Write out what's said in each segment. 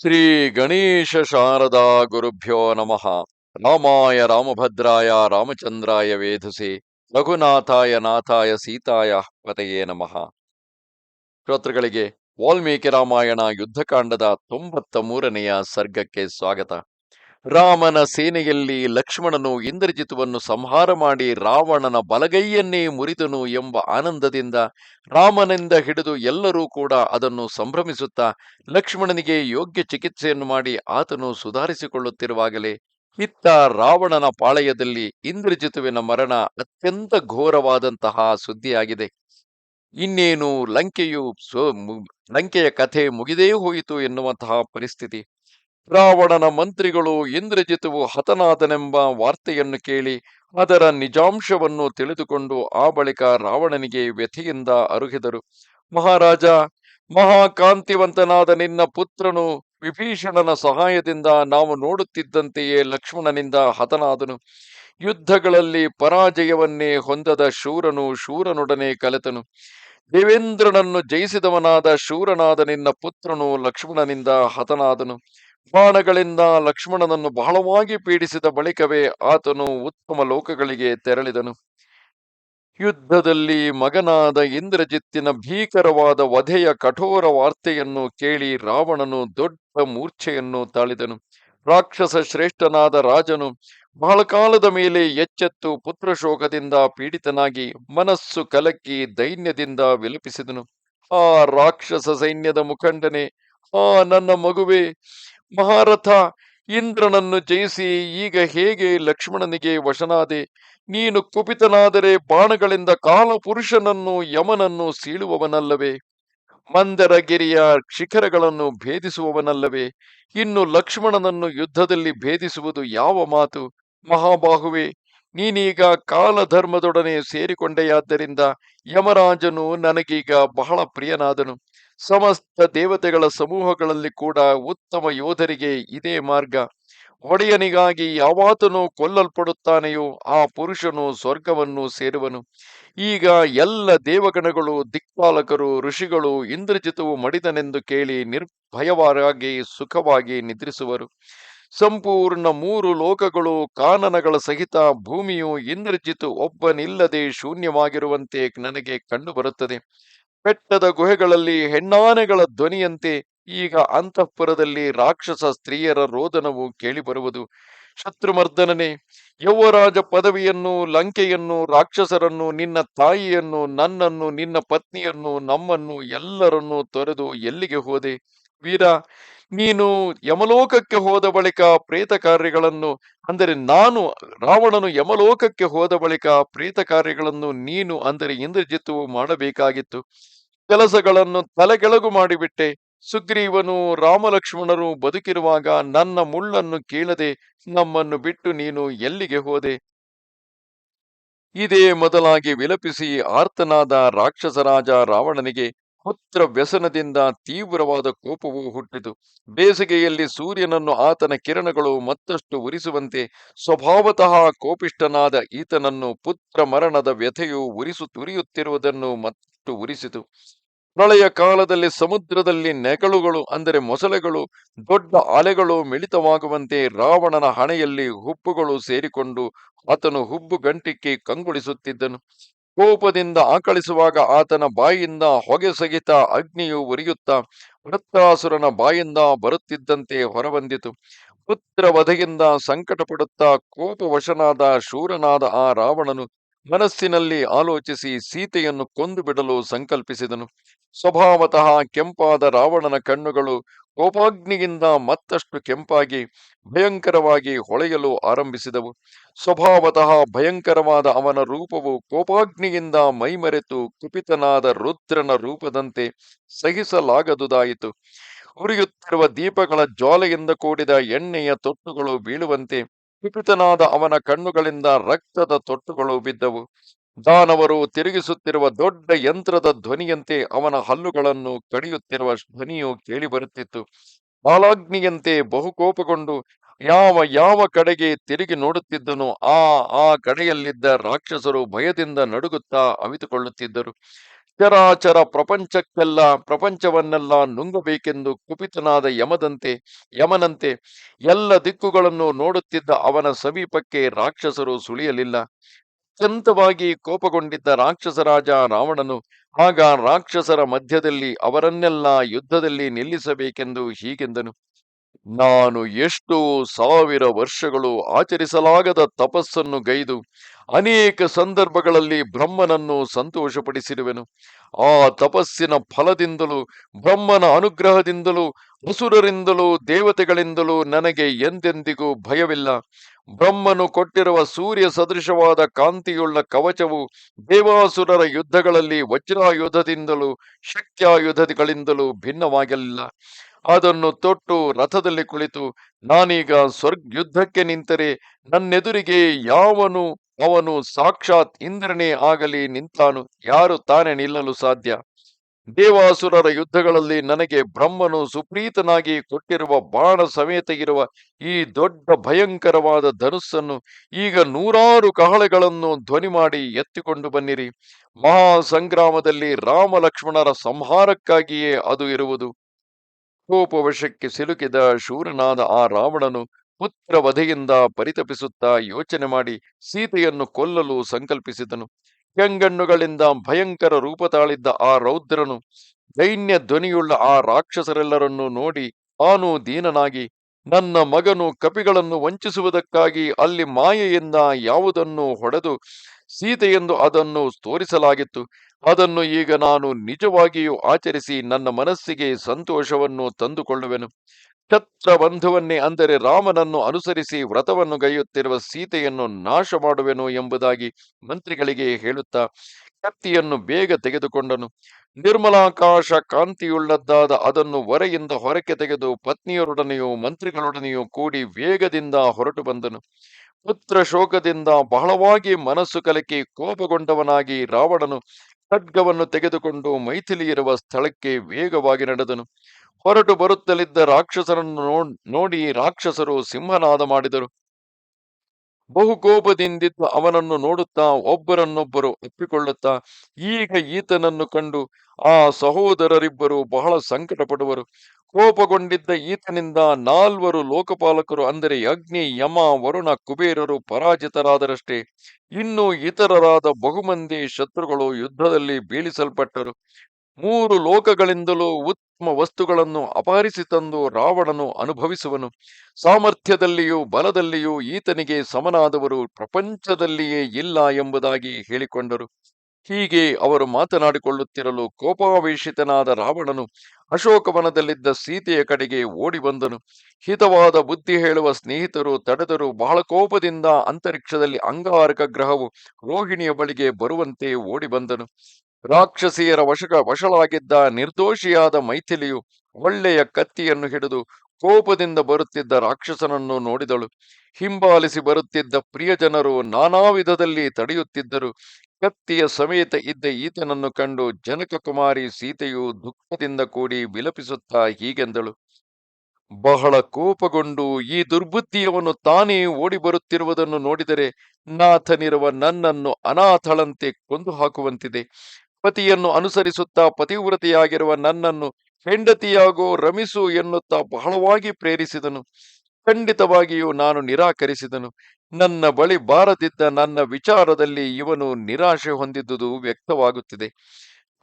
ಶ್ರೀ ಗಣೇಶ ಶಾರದಾ ಗುರುಭ್ಯೋ ನಮಃ. ರಾಮಾಯ ರಾಮಭದ್ರಾಯ ರಾಮಚಂದ್ರಾಯ ವೇಧುಸೆ ರಘುನಾಥಾಯ ನಾಥಾಯ ಸೀತಾಯ ಪತೆಯೇ ನಮಃ. ಶ್ರೋತೃಗಳಿಗೆ ವಾಲ್ಮೀಕಿ ರಾಮಾಯಣ ಯುದ್ಧಕಾಂಡದ ತೊಂಬತ್ತ ಮೂರನೆಯ ಸರ್ಗಕ್ಕೆ ಸ್ವಾಗತ. ರಾಮನ ಸೇನೆಯಲ್ಲಿ ಲಕ್ಷ್ಮಣನು ಇಂದ್ರಜಿತುವನ್ನು ಸಂಹಾರ ಮಾಡಿ ರಾವಣನ ಬಲಗೈಯನ್ನೇ ಮುರಿದನು ಎಂಬ ಆನಂದದಿಂದ ರಾಮನಿಂದ ಹಿಡಿದು ಎಲ್ಲರೂ ಕೂಡ ಅದನ್ನು ಸಂಭ್ರಮಿಸುತ್ತಾ ಲಕ್ಷ್ಮಣನಿಗೆ ಯೋಗ್ಯ ಚಿಕಿತ್ಸೆಯನ್ನು ಮಾಡಿ ಆತನು ಸುಧಾರಿಸಿಕೊಳ್ಳುತ್ತಿರುವಾಗಲೇ ಇತ್ತ ರಾವಣನ ಪಾಳೆಯದಲ್ಲಿ ಇಂದ್ರಜಿತುವಿನ ಮರಣ ಅತ್ಯಂತ ಘೋರವಾದಂತಹ ಸುದ್ದಿಯಾಗಿದೆ. ಇನ್ನೇನು ಲಂಕೆಯು ಲಂಕೆಯ ಕಥೆ ಮುಗಿದೇ ಹೋಯಿತು ಎನ್ನುವಂತಹ ಪರಿಸ್ಥಿತಿ. ರಾವಣನ ಮಂತ್ರಿಗಳು ಇಂದ್ರಜಿತವು ಹತನಾದನೆಂಬ ವಾರ್ತೆಯನ್ನು ಕೇಳಿ ಅದರ ನಿಜಾಂಶವನ್ನು ತಿಳಿದುಕೊಂಡು ಆ ಬಳಿಕ ರಾವಣನಿಗೆ ವ್ಯಥೆಯಿಂದ ಅರುಹಿದರು ಮಹಾರಾಜ, ಮಹಾಕಾಂತಿವಂತನಾದ ನಿನ್ನ ಪುತ್ರನು ವಿಭೀಷಣನ ಸಹಾಯದಿಂದ ನಾವು ನೋಡುತ್ತಿದ್ದಂತೆಯೇ ಲಕ್ಷ್ಮಣನಿಂದ ಹತನಾದನು. ಯುದ್ಧಗಳಲ್ಲಿ ಪರಾಜಯವನ್ನೇ ಹೊಂದದ ಶೂರನು ಶೂರನೊಡನೆ ಕಲೆತನು. ದೇವೇಂದ್ರನನ್ನು ಜಯಿಸಿದವನಾದ ಶೂರನಾದ ನಿನ್ನ ಪುತ್ರನು ಲಕ್ಷ್ಮಣನಿಂದ ಹತನಾದನು. ಬಾಣಗಳಿಂದ ಲಕ್ಷ್ಮಣನನ್ನು ಬಹಳವಾಗಿ ಪೀಡಿಸಿದ ಬಳಿಕವೇ ಆತನು ಉತ್ತಮ ಲೋಕಗಳಿಗೆ ತೆರಳಿದನು. ಯುದ್ಧದಲ್ಲಿ ಮಗನಾದ ಇಂದ್ರಜಿತ್ತಿನ ಭೀಕರವಾದ ವಧೆಯ ಕಠೋರ ವಾರ್ತೆಯನ್ನು ಕೇಳಿ ರಾವಣನು ದೊಡ್ಡ ಮೂರ್ಛೆಯನ್ನು ತಾಳಿದನು. ರಾಕ್ಷಸ ಶ್ರೇಷ್ಠನಾದ ರಾಜನು ಬಹಳ ಕಾಲದ ಮೇಲೆ ಎಚ್ಚೆತ್ತು ಪುತ್ರಶೋಕದಿಂದ ಪೀಡಿತನಾಗಿ ಮನಸ್ಸು ಕಲಕಿ ದೈನ್ಯದಿಂದ ವಿಲಪಿಸಿದನು. ಆ ರಾಕ್ಷಸ ಸೈನ್ಯದ ಮುಖಂಡನೆ, ಆ ನನ್ನ ಮಗುವೆ ಮಹಾರಥ, ಇಂದ್ರನನ್ನು ಜಯಿಸಿ ಈಗ ಹೇಗೆ ಲಕ್ಷ್ಮಣನಿಗೆ ವಶನಾದೆ? ನೀನು ಕುಪಿತನಾದರೆ ಬಾಣಗಳಿಂದ ಕಾಲಪುರುಷನನ್ನು ಯಮನನ್ನು ಸೀಳುವವನಲ್ಲವೇ? ಮಂದರಗಿರಿಯ ಶಿಖರಗಳನ್ನು ಭೇದಿಸುವವನಲ್ಲವೇ? ಇನ್ನು ಲಕ್ಷ್ಮಣನನ್ನು ಯುದ್ಧದಲ್ಲಿ ಭೇದಿಸುವುದು ಯಾವ ಮಾತು? ಮಹಾಬಾಹುವೆ, ನೀನೀಗ ಕಾಲಧರ್ಮದೊಡನೆ ಸೇರಿಕೊಂಡೆಯಾದ್ದರಿಂದ ಯಮರಾಜನು ನನಗೀಗ ಬಹಳ ಪ್ರಿಯನಾದನು. ಸಮಸ್ತ ದೇವತೆಗಳ ಸಮೂಹಗಳಲ್ಲಿ ಕೂಡ ಉತ್ತಮ ಯೋಧರಿಗೆ ಇದೇ ಮಾರ್ಗ. ಒಡೆಯನಿಗಾಗಿ ಯಾವಾತನು ಕೊಲ್ಲಲ್ಪಡುತ್ತಾನೆಯೋ ಆ ಪುರುಷನು ಸ್ವರ್ಗವನ್ನು ಸೇರುವನು. ಈಗ ಎಲ್ಲ ದೇವಗಣಗಳು, ದಿಕ್ಪಾಲಕರು, ಋಷಿಗಳು ಇಂದ್ರಜಿತವು ಮಡಿದನೆಂದು ಕೇಳಿ ನಿರ್ಭಯವಾಗಿ ಸುಖವಾಗಿ ನಿದ್ರಿಸುವರು. ಸಂಪೂರ್ಣ ಮೂರು ಲೋಕಗಳು ಕಾನನಗಳ ಸಹಿತ ಭೂಮಿಯು ಇಂದ್ರಜಿತು ಒಬ್ಬನಿಲ್ಲದೆ ಶೂನ್ಯವಾಗಿರುವಂತೆ ನನಗೆ ಕಂಡುಬರುತ್ತದೆ. ಬೆಟ್ಟದ ಗುಹೆಗಳಲ್ಲಿ ಹೆಣ್ಣಾನೆಗಳ ಧ್ವನಿಯಂತೆ ಈಗ ಅಂತಃಪುರದಲ್ಲಿ ರಾಕ್ಷಸ ಸ್ತ್ರೀಯರ ರೋದನವು ಕೇಳಿಬರುವುದು. ಶತ್ರುಮರ್ದನನೇ, ಯೌವರಾಜ ಪದವಿಯನ್ನು, ಲಂಕೆಯನ್ನು, ರಾಕ್ಷಸರನ್ನು, ನಿನ್ನ ತಾಯಿಯನ್ನು, ನನ್ನನ್ನು, ನಿನ್ನ ಪತ್ನಿಯನ್ನು, ನಮ್ಮನ್ನು ಎಲ್ಲರನ್ನೂ ತೊರೆದು ಎಲ್ಲಿಗೆ ಹೋದೆ? ವೀರ ನೀನು ಯಮಲೋಕಕ್ಕೆ ಹೋದ ಬಳಿಕ ಪ್ರೇತ ಕಾರ್ಯಗಳನ್ನು ಅಂದರೆ ನಾನು ರಾವಣನು ಯಮಲೋಕಕ್ಕೆ ಹೋದ ಬಳಿಕ ಪ್ರೇತ ಕಾರ್ಯಗಳನ್ನು ನೀನು, ಅಂದರೆ ಇಂದ್ರಜಿತ್ತು ಮಾಡಬೇಕಾಗಿತ್ತು. ಕೆಲಸಗಳನ್ನು ತಲೆಗೆಳಗು ಮಾಡಿಬಿಟ್ಟೆ. ಸುಗ್ರೀವನು ರಾಮಲಕ್ಷ್ಮಣರು ಬದುಕಿರುವಾಗ ನನ್ನ ಮುಳ್ಳನ್ನು ಕೇಳದೆ ನಮ್ಮನ್ನು ಬಿಟ್ಟು ನೀನು ಎಲ್ಲಿಗೆ ಹೋದೆ? ಇದೇ ಮೊದಲಾಗಿ ವಿಲಪಿಸಿ ಆರ್ತನಾದ ರಾಕ್ಷಸರಾಜ ರಾವಣನಿಗೆ ಪುತ್ರ ವ್ಯಸನದಿಂದ ತೀವ್ರವಾದ ಕೋಪವು ಹುಟ್ಟಿತು. ಬೇಸಿಗೆಯಲ್ಲಿ ಸೂರ್ಯನನ್ನು ಆತನ ಕಿರಣಗಳು ಮತ್ತಷ್ಟು ಉರಿಸುವಂತೆ ಸ್ವಭಾವತಃ ಕೋಪಿಷ್ಟನಾದ ಈತನನ್ನು ಪುತ್ರ ಮರಣದ ವ್ಯಥೆಯು ಉರಿಸು ತುರಿಯುತ್ತಿರುವುದನ್ನು ಮತ್ತಷ್ಟು ಉರಿಸಿತು. ಪ್ರಳಯ ಕಾಲದಲ್ಲಿ ಸಮುದ್ರದಲ್ಲಿ ನೆಗಳುಗಳು, ಅಂದರೆ ಮೊಸಳೆಗಳು, ದೊಡ್ಡ ಅಲೆಗಳು ಮಿಳಿತವಾಗುವಂತೆ ರಾವಣನ ಹಣೆಯಲ್ಲಿ ಹುಬ್ಬುಗಳು ಸೇರಿಕೊಂಡು ಆತನು ಹುಬ್ಬು ಗಂಟಿಕ್ಕಿ ಕಂಗೊಳಿಸುತ್ತಿದ್ದನು. ಕೋಪದಿಂದ ಆಕಳಿಸುವಾಗ ಆತನ ಬಾಯಿಂದ ಹೊಗೆ ಸಹಿತ ಅಗ್ನಿಯು ಉರಿಯುತ್ತಾ ವೃತ್ತಾಸುರನ ಬಾಯಿಂದ ಬರುತ್ತಿದ್ದಂತೆ ಹೊರಬಂದಿತು. ಪುತ್ರ ವಧೆಯಿಂದ ಸಂಕಟ ಪಡುತ್ತಾ ಕೋಪವಶನಾದ ಶೂರನಾದ ಆ ರಾವಣನು ಮನಸ್ಸಿನಲ್ಲಿ ಆಲೋಚಿಸಿ ಸೀತೆಯನ್ನು ಕೊಂದು ಬಿಡಲು ಸಂಕಲ್ಪಿಸಿದನು. ಸ್ವಭಾವತಃ ಕೆಂಪಾದ ರಾವಣನ ಕಣ್ಣುಗಳು ಕೋಪಾಗ್ನಿಗಿಂತ ಮತ್ತಷ್ಟು ಕೆಂಪಾಗಿ ಭಯಂಕರವಾಗಿ ಹೊಳೆಯಲು ಆರಂಭಿಸಿದವು. ಸ್ವಭಾವತಃ ಭಯಂಕರವಾದ ಅವನ ರೂಪವು ಕೋಪಾಗ್ನಿಯಿಂದ ಮೈಮರೆತು ಕುಪಿತನಾದ ರುದ್ರನ ರೂಪದಂತೆ ಸಹಿಸಲಾಗದುದಾಯಿತು. ಉರಿಯುತ್ತಿರುವ ದೀಪಗಳ ಜ್ವಾಲೆಯಿಂದ ಕೂಡಿದ ಎಣ್ಣೆಯ ತೊಟ್ಟುಗಳು ಬೀಳುವಂತೆ ಕುಪಿತನಾದ ಅವನ ಕಣ್ಣುಗಳಿಂದ ರಕ್ತದ ತೊಟ್ಟುಗಳು ಬಿದ್ದವು. ದಾನವರು ತಿರುಗಿಸುತ್ತಿರುವ ದೊಡ್ಡ ಯಂತ್ರದ ಧ್ವನಿಯಂತೆ ಅವನ ಹಲ್ಲುಗಳನ್ನು ಕಡಿಯುತ್ತಿರುವ ಧ್ವನಿಯು ಕೇಳಿಬರುತ್ತಿತ್ತು. ಬಾಲಾಗ್ನಿಯಂತೆ ಬಹುಕೋಪಗೊಂಡು ಯಾವ ಯಾವ ಕಡೆಗೆ ತಿರುಗಿ ನೋಡುತ್ತಿದ್ದನೋ ಆ ಆ ಕಡೆಯಲ್ಲಿದ್ದ ರಾಕ್ಷಸರು ಭಯದಿಂದ ನಡುಗುತ್ತಾ ಅವಿತುಕೊಳ್ಳುತ್ತಿದ್ದರು. ಚರಾಚರ ಪ್ರಪಂಚಕ್ಕೆಲ್ಲ, ಪ್ರಪಂಚವನ್ನೆಲ್ಲ ನುಂಗಬೇಕೆಂದು ಕುಪಿತನಾದ ಯಮದಂತೆ, ಯಮನಂತೆ ಎಲ್ಲ ದಿಕ್ಕುಗಳನ್ನು ನೋಡುತ್ತಿದ್ದ ಅವನ ಸಮೀಪಕ್ಕೆ ರಾಕ್ಷಸರು ಸುಳಿಯಲಿಲ್ಲ. ಅತ್ಯಂತವಾಗಿ ಕೋಪಗೊಂಡಿದ್ದ ರಾಕ್ಷಸರಾಜ ರಾವಣನು, ಆಗ ರಾಕ್ಷಸರ ಮಧ್ಯದಲ್ಲಿ ಅವರನ್ನೆಲ್ಲ ಯುದ್ಧದಲ್ಲಿ ನಿಲ್ಲಿಸಬೇಕೆಂದು ಹೀಗೆಂದನು. ನಾನು ಎಷ್ಟು ಸಾವಿರ ವರ್ಷಗಳು ಆಚರಿಸಲಾಗದ ತಪಸ್ಸನ್ನು ಗೈದು ಅನೇಕ ಸಂದರ್ಭಗಳಲ್ಲಿ ಬ್ರಹ್ಮನನ್ನು ಸಂತೋಷಪಡಿಸಿರುವೆನು. ಆ ತಪಸ್ಸಿನ ಫಲದಿಂದಲೂ, ಬ್ರಹ್ಮನ ಅನುಗ್ರಹದಿಂದಲೂ ಹಸುರರಿಂದಲೂ ದೇವತೆಗಳಿಂದಲೂ ನನಗೆ ಎಂದೆಂದಿಗೂ ಭಯವಿಲ್ಲ. ಬ್ರಹ್ಮನು ಕೊಟ್ಟಿರುವ ಸೂರ್ಯ ಸದೃಶವಾದ ಕಾಂತಿಯುಳ್ಳ ಕವಚವು ದೇವಾಸುರರ ಯುದ್ಧಗಳಲ್ಲಿ ವಜ್ರಾಯುಧದಿಂದಲೂ, ಶಕ್ತ್ಯಾಯುಧಗಳಿಂದಲೂ ಭಿನ್ನವಾಗಿಲ್ಲ. ಅದನ್ನು ತೊಟ್ಟು ರಥದಲ್ಲಿ ಕುಳಿತು, ನಾನೀಗ ಸ್ವರ್ಗ ಯುದ್ಧಕ್ಕೆ ನಿಂತರೆ ನನ್ನೆದುರಿಗೆ ಯಾವನು ಅವನು ಸಾಕ್ಷಾತ್ ಇಂದ್ರನೇ ಆಗಲಿ ನಿಂತಾನು, ಯಾರು ತಾನೇ ನಿಲ್ಲಲು ಸಾಧ್ಯ? ದೇವಾಸುರರ ಯುದ್ಧಗಳಲ್ಲಿ ನನಗೆ ಬ್ರಹ್ಮನು ಸುಪ್ರೀತನಾಗಿ ಕೊಟ್ಟಿರುವ ಬಾಣ ಸಮೇತ ಇರುವ ಈ ದೊಡ್ಡ ಭಯಂಕರವಾದ ಧನುಸ್ಸನ್ನು ಈಗ ನೂರಾರು ಕಹಳೆಗಳನ್ನು ಧ್ವನಿ ಮಾಡಿ ಎತ್ತಿಕೊಂಡು ಬನ್ನಿರಿ. ಮಹಾ ಸಂಗ್ರಾಮದಲ್ಲಿ ರಾಮ ಲಕ್ಷ್ಮಣರ ಸಂಹಾರಕ್ಕಾಗಿಯೇ ಅದು ಇರುವುದು. ಕೋಪವಶಕ್ಕೆ ಸಿಲುಕಿದ ಶೂರನಾದ ಆ ರಾವಣನು ಪುತ್ರ ವಧೆಯಿಂದ ಪರಿತಪಿಸುತ್ತಾ ಯೋಚನೆ ಮಾಡಿ ಸೀತೆಯನ್ನು ಕೊಲ್ಲಲು ಸಂಕಲ್ಪಿಸಿದನು. ಕೆಂಗಣ್ಣುಗಳಿಂದ ಭಯಂಕರ ರೂಪ ತಾಳಿದ್ದ ಆ ರೌದ್ರನು ದೈನ್ಯ ಧ್ವನಿಯುಳ್ಳ ಆ ರಾಕ್ಷಸರೆಲ್ಲರನ್ನು ನೋಡಿ ಆನು ದೀನನಾಗಿ ನನ್ನ ಮಗನು ಕಪಿಗಳನ್ನು ವಂಚಿಸುವುದಕ್ಕಾಗಿ ಅಲ್ಲಿ ಮಾಯೆಯಿಂದ ಯಾವುದನ್ನು ಹೊಡೆದು ಸೀತೆಯೆಂದು ಅದನ್ನು ತೋರಿಸಲಾಗಿತ್ತು. ಅದನ್ನು ಈಗ ನಾನು ನಿಜವಾಗಿಯೂ ಆಚರಿಸಿ ನನ್ನ ಮನಸ್ಸಿಗೆ ಸಂತೋಷವನ್ನು ತಂದುಕೊಳ್ಳುವೆನು. ಛತ್ರ ಬಂಧುವನ್ನೇ ಅಂದರೆ ರಾಮನನ್ನು ಅನುಸರಿಸಿ ವ್ರತವನ್ನು ಗೈಯುತ್ತಿರುವ ಸೀತೆಯನ್ನು ನಾಶ ಮಾಡುವೆನು ಎಂಬುದಾಗಿ ಮಂತ್ರಿಗಳಿಗೆ ಹೇಳುತ್ತಾ ಕತ್ತಿಯನ್ನು ಬೇಗ ತೆಗೆದುಕೊಂಡನು. ನಿರ್ಮಲಾಕಾಶ ಕಾಂತಿಯುಳ್ಳದ್ದಾದ ಅದನ್ನು ಹೊರೆಯಿಂದ ಹೊರಕ್ಕೆ ತೆಗೆದು ಪತ್ನಿಯರೊಡನೆಯೂ ಮಂತ್ರಿಗಳೊಡನೆಯೂ ಕೂಡಿ ವೇಗದಿಂದ ಹೊರಟು ಬಂದನು. ಪುತ್ರ ಶೋಕದಿಂದ ಬಹಳವಾಗಿ ಮನಸ್ಸು ಕಲಕಿ ಕೋಪಗೊಂಡವನಾಗಿ ರಾವಣನು ಖಡ್ಗವನ್ನು ತೆಗೆದುಕೊಂಡು ಮೈಥಿಲಿ ಇರುವ ಸ್ಥಳಕ್ಕೆ ವೇಗವಾಗಿ ನಡೆದನು. ಹೊರಟು ಬರುತ್ತಲಿದ್ದ ರಾಕ್ಷಸರನ್ನು ನೋಡಿ ರಾಕ್ಷಸರು ಸಿಂಹನಾದ ಮಾಡಿದರು. ಬಹುಕೋಪದಿಂದಿದ್ದ ಅವನನ್ನು ನೋಡುತ್ತಾ ಒಬ್ಬರನ್ನೊಬ್ಬರು ಒಪ್ಪಿಕೊಳ್ಳುತ್ತಾ, ಈಗ ಈತನನ್ನು ಕಂಡು ಆ ಸಹೋದರರಿಬ್ಬರು ಬಹಳ ಸಂಕಟ ಪಡುವರು ಕೋಪಗೊಂಡಿದ್ದ ಈತನಿಂದ ನಾಲ್ವರು ಲೋಕಪಾಲಕರು, ಅಂದರೆ ಅಗ್ನಿ, ಯಮ, ವರುಣ, ಕುಬೇರರು ಪರಾಜಿತರಾದರಷ್ಟೇ. ಇನ್ನು ಇತರರಾದ ಬಹುಮಂದಿ ಶತ್ರುಗಳು ಯುದ್ಧದಲ್ಲಿ ಬೀಳಿಸಲ್ಪಟ್ಟರು. ಮೂರು ಲೋಕಗಳಿಂದಲೂ ಉತ್ತಮ ವಸ್ತುಗಳನ್ನು ಅಪಹರಿಸಿ ತಂದು ರಾವಣನು ಅನುಭವಿಸುವನು. ಸಾಮರ್ಥ್ಯದಲ್ಲಿಯೂ ಬಲದಲ್ಲಿಯೂ ಈತನಿಗೆ ಸಮನಾದವರು ಪ್ರಪಂಚದಲ್ಲಿಯೇ ಇಲ್ಲ ಎಂಬುದಾಗಿ ಹೇಳಿಕೊಂಡರು. ಹೀಗೆ ಅವರು ಮಾತನಾಡಿಕೊಳ್ಳುತ್ತಿರಲು ಕೋಪಾವೇಶಿತನಾದ ರಾವಣನು ಅಶೋಕವನದಲ್ಲಿದ್ದ ಸೀತೆಯ ಕಡೆಗೆ ಓಡಿ ಬಂದನು. ಹಿತವಾದ ಬುದ್ಧಿ ಹೇಳುವ ಸ್ನೇಹಿತರು ತಡೆದರು. ಬಹಳ ಕೋಪದಿಂದ ಅಂತರಿಕ್ಷದಲ್ಲಿ ಅಂಗಾರಕ ಗ್ರಹವು ರೋಹಿಣಿಯ ಬಳಿಗೆ ಬರುವಂತೆ ಓಡಿ ಬಂದನು. ರಾಕ್ಷಸಿಯರ ವಶಕ ವಶಳಾಗಿದ್ದ ನಿರ್ದೋಷಿಯಾದ ಮೈಥಿಲಿಯು ಒಳ್ಳೆಯ ಕತ್ತಿಯನ್ನು ಹಿಡಿದು ಕೋಪದಿಂದ ಬರುತ್ತಿದ್ದ ರಾಕ್ಷಸನನ್ನು ನೋಡಿದಳು. ಹಿಂಬಾಲಿಸಿ ಬರುತ್ತಿದ್ದ ಪ್ರಿಯಜನರು ನಾನಾ ವಿಧದಲ್ಲಿ ತಡೆಯುತ್ತಿದ್ದರು. ಕತ್ತಿಯ ಸಮೇತ ಇದ್ದ ಈತನನ್ನು ಕಂಡು ಜನಕ ಕುಮಾರಿ ಸೀತೆಯು ದುಃಖದಿಂದ ಕೂಡಿ ವಿಲಪಿಸುತ್ತಾ ಹೀಗೆಂದಳು. ಬಹಳ ಕೋಪಗೊಂಡು ಈ ದುರ್ಬುದ್ಧಿಯವನು ತಾನೇ ಓಡಿ ಬರುತ್ತಿರುವುದನ್ನು ನೋಡಿದರೆ ನಾಥನಿರುವ ನನ್ನನ್ನು ಅನಾಥಳಂತೆ ಕೊಂದು ಹಾಕುವಂತಿದೆ. ಪತಿಯನ್ನು ಅನುಸರಿಸುತ್ತಾ ಪತಿವ್ರತಿಯಾಗಿರುವ ನನ್ನನ್ನು ಹೆಂಡತಿಯಾಗೋ ರಮಿಸು ಎನ್ನುತ್ತಾ ಬಹಳವಾಗಿ ಪ್ರೇರಿಸಿದನು. ಖಂಡಿತವಾಗಿಯೂ ನಾನು ನಿರಾಕರಿಸಿದನು. ನನ್ನ ಬಳಿ ಬಾರದಿದ್ದ ನನ್ನ ವಿಚಾರದಲ್ಲಿ ಇವನು ನಿರಾಶೆ ಹೊಂದಿದ್ದುದು ವ್ಯಕ್ತವಾಗುತ್ತಿದೆ.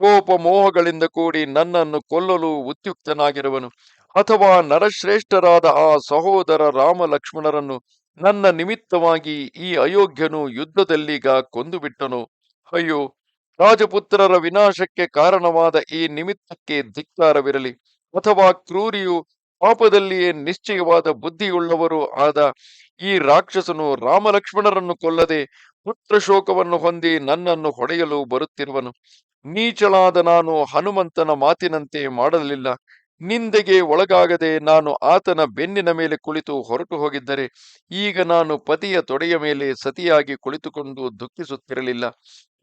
ಕೋಪ ಮೋಹಗಳಿಂದ ಕೂಡಿ ನನ್ನನ್ನು ಕೊಲ್ಲಲು ಉದ್ಯುಕ್ತನಾಗಿರುವನು ಅಥವಾ ನರಶ್ರೇಷ್ಠರಾದ ಆ ಸಹೋದರ ರಾಮ ಲಕ್ಷ್ಮಣರನ್ನು ನನ್ನ ನಿಮಿತ್ತವಾಗಿ ಈ ಅಯೋಗ್ಯನು ಯುದ್ಧದಲ್ಲೀಗ ಕೊಂದುಬಿಟ್ಟನು. ಅಯ್ಯೋ ರಾಜಪುತ್ರರ ವಿನಾಶಕ್ಕೆ ಕಾರಣವಾದ ಈ ನಿಮಿತ್ತಕ್ಕೆ ಧಿಕ್ಕಾರವಿರಲಿ. ಅಥವಾ ಕ್ರೂರಿಯು ಪಾಪದಲ್ಲಿಯೇ ನಿಶ್ಚಯವಾದ ಬುದ್ಧಿಯುಳ್ಳವರು ಆದ ಈ ರಾಕ್ಷಸನು ರಾಮಲಕ್ಷ್ಮಣರನ್ನು ಕೊಲ್ಲದೆ ಪುತ್ರ ಶೋಕವನ್ನು ಹೊಂದಿ ನನ್ನನ್ನು ಹೊಡೆಯಲು ಬರುತ್ತಿರುವನು. ನೀಚಳಾದ ನಾನು ಹನುಮಂತನ ಮಾತಿನಂತೆ ಮಾಡಲಿಲ್ಲ. ನಿಂದೆಗೆ ಒಳಗಾಗದೆ ನಾನು ಆತನ ಬೆನ್ನಿನ ಮೇಲೆ ಕುಳಿತು ಹೊರಟು ಹೋಗಿದ್ದರೆ ಈಗ ನಾನು ಪತಿಯ ತೊಡೆಯ ಮೇಲೆ ಸತಿಯಾಗಿ ಕುಳಿತುಕೊಂಡು ದುಃಖಿಸುತ್ತಿರಲಿಲ್ಲ.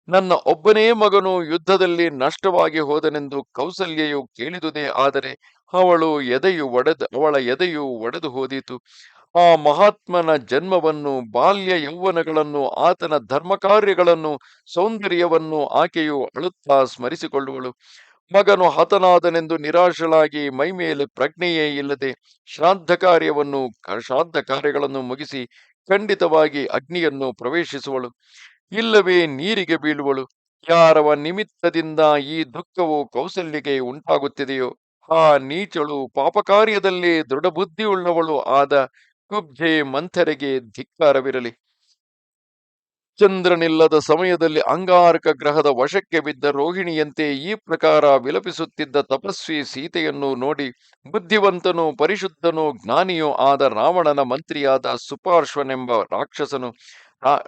ನನ್ನ ಒಬ್ಬನೇ ಮಗನು ಯುದ್ಧದಲ್ಲಿ ನಷ್ಟವಾಗಿ ಹೋದನೆಂದು ಕೌಸಲ್ಯೆಯು ಕೇಳಿದುದೇ ಆದರೆ ಅವಳು ಎದೆಯು ಒಡೆದು, ಅವಳ ಎದೆಯು ಒಡೆದು ಹೋದೀತು. ಆ ಮಹಾತ್ಮನ ಜನ್ಮವನ್ನು, ಬಾಲ್ಯ ಯೌವನಗಳನ್ನು, ಆತನ ಧರ್ಮ ಕಾರ್ಯಗಳನ್ನು ಸೌಂದರ್ಯವನ್ನು ಆಕೆಯು ಅಳುತ್ತಾ ಸ್ಮರಿಸಿಕೊಳ್ಳುವಳು. ಮಗನು ಹತನಾದನೆಂದು ನಿರಾಶಳಾಗಿ ಮೈಮೇಲೆ ಪ್ರಜ್ಞೆಯೇ ಇಲ್ಲದೆ ಶ್ರಾದ್ದ ಕಾರ್ಯವನ್ನು ಶ್ರಾದ್ದ ಕಾರ್ಯಗಳನ್ನು ಮುಗಿಸಿ ಖಂಡಿತವಾಗಿ ಅಗ್ನಿಯನ್ನು ಪ್ರವೇಶಿಸುವಳು. ಇಲ್ಲವೇ ನೀರಿಗೆ ಬೀಳುವಳು? ಯಾರವ ನಿಮಿತ್ತದಿಂದ ಈ ದುಃಖವು ಕೌಸಲ್ಯಕ್ಕೆ ಉಂಟಾಗುತ್ತಿದೆಯೋ? ಆ ನೀಚಳು ಪಾಪಕಾರ್ಯದಲ್ಲಿ ದೃಢಬುದ್ಧಿಯುಳ್ಳವಳು ಆದ ಕುಬ್ಜೆ ಮಂಥರೆಗೆ ಧಿಕ್ಕಾರವಿರಲಿ. ಚಂದ್ರನಿಲ್ಲದ ಸಮಯದಲ್ಲಿ ಅಂಗಾರಕ ಗ್ರಹದ ವಶಕ್ಕೆ ಬಿದ್ದ ರೋಹಿಣಿಯಂತೆ ಈ ಪ್ರಕಾರ ವಿಲಪಿಸುತ್ತಿದ್ದ ತಪಸ್ವಿ ಸೀತೆಯನ್ನು ನೋಡಿ ಬುದ್ಧಿವಂತನು ಪರಿಶುದ್ಧನು ಜ್ಞಾನಿಯೂ ಆದ ರಾವಣನ ಮಂತ್ರಿಯಾದ ಸುಪಾರ್ಶ್ವನೆಂಬ ರಾಕ್ಷಸನು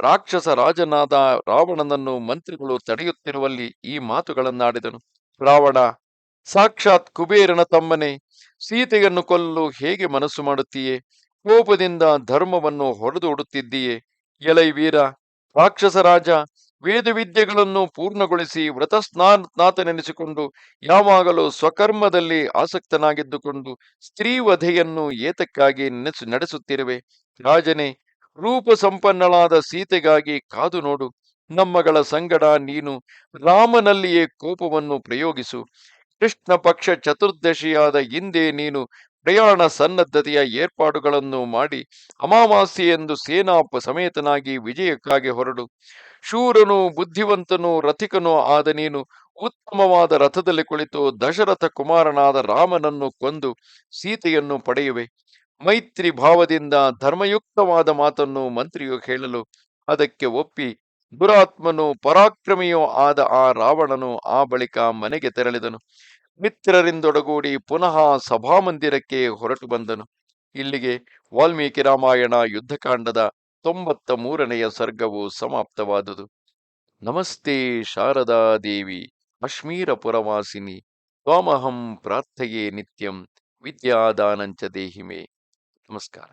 ರಾಕ್ಷಸ ರಾಜನಾದ ರಾವಣನನ್ನು ಮಂತ್ರಿಗಳು ತಡೆಯುತ್ತಿರುವಲ್ಲಿ ಈ ಮಾತುಗಳನ್ನಾಡಿದನು. ರಾವಣ, ಸಾಕ್ಷಾತ್ ಕುಬೇರನ ತಮ್ಮನೆ, ಸೀತೆಯನ್ನು ಕೊಲ್ಲಲು ಹೇಗೆ ಮನಸ್ಸು ಮಾಡುತ್ತೀಯೇ? ಕೋಪದಿಂದ ಧರ್ಮವನ್ನು ಹೊಡೆದೋಡುತ್ತಿದ್ದೀಯೇ ಎಲೈ ವೀರ, ರಾಕ್ಷಸ ರಾಜ ವೇದ ವಿದ್ಯೆಗಳನ್ನು ಪೂರ್ಣಗೊಳಿಸಿ ನೆನೆಸಿಕೊಂಡು ಯಾವಾಗಲೂ ಸ್ವಕರ್ಮದಲ್ಲಿ ಆಸಕ್ತನಾಗಿದ್ದುಕೊಂಡು ಸ್ತ್ರೀ ವಧೆಯನ್ನು ಏತಕ್ಕಾಗಿ ನೆನೆಸು ನಡೆಸುತ್ತಿರುವೆ. ರಾಜನೇ ರೂಪ ಸಂಪನ್ನಳಾದ ಸೀತೆಗಾಗಿ ಕಾದು ನೋಡು. ನಮ್ಮಗಳ ಸಂಗಡ ನೀನು ರಾಮನಲ್ಲಿಯೇ ಕೋಪವನ್ನು ಪ್ರಯೋಗಿಸು. ಕೃಷ್ಣ ಪಕ್ಷ ಚತುರ್ದಶಿಯಾದ ಹಿಂದೆ ನೀನು ಪ್ರಯಾಣ ಸನ್ನದ್ಧತೆಯ ಏರ್ಪಾಡುಗಳನ್ನು ಮಾಡಿ ಅಮಾವಾಸ್ಯೆಯೆಂದು ಸೇನಾ ಸಮೇತನಾಗಿ ವಿಜಯಕ್ಕಾಗಿ ಹೊರಡು. ಶೂರನು ಬುದ್ಧಿವಂತನು ರಥಿಕನು ಆದ ನೀನು ಉತ್ತಮವಾದ ರಥದಲ್ಲಿ ಕುಳಿತು ದಶರಥ ಕುಮಾರನಾದ ರಾಮನನ್ನು ಕೊಂದು ಸೀತೆಯನ್ನು ಪಡೆಯುವೆ. ಮೈತ್ರಿ ಭಾವದಿಂದ ಧರ್ಮಯುಕ್ತವಾದ ಮಾತನ್ನು ಮಂತ್ರಿಯು ಹೇಳಲು ಅದಕ್ಕೆ ಒಪ್ಪಿ, ದುರಾತ್ಮನು ಪರಾಕ್ರಮಿಯೋ ಆದ ಆ ರಾವಣನು ಆ ಬಳಿಕ ಮನೆಗೆ ತೆರಳಿದನು. ಮಿತ್ರರಿಂದೊಡಗೂಡಿ ಪುನಃ ಸಭಾಮಂದಿರಕ್ಕೆ ಹೊರಟು ಬಂದನು. ಇಲ್ಲಿಗೆ ವಾಲ್ಮೀಕಿ ರಾಮಾಯಣ ಯುದ್ಧಕಾಂಡದ ತೊಂಬತ್ತ ಮೂರನೆಯ ಸರ್ಗವು ಸಮಾಪ್ತವಾದುದು. ನಮಸ್ತೆ ಶಾರದಾ ದೇವಿ ಪುರವಾಸಿನಿ ತ್ವಾಮಹಂ ಪ್ರಾರ್ಥೆಯೇ ನಿತ್ಯಂ, ವಿದ್ಯಾದಾನಂಚ ದೇಹಿಮೆ. ನಮಸ್ಕಾರ.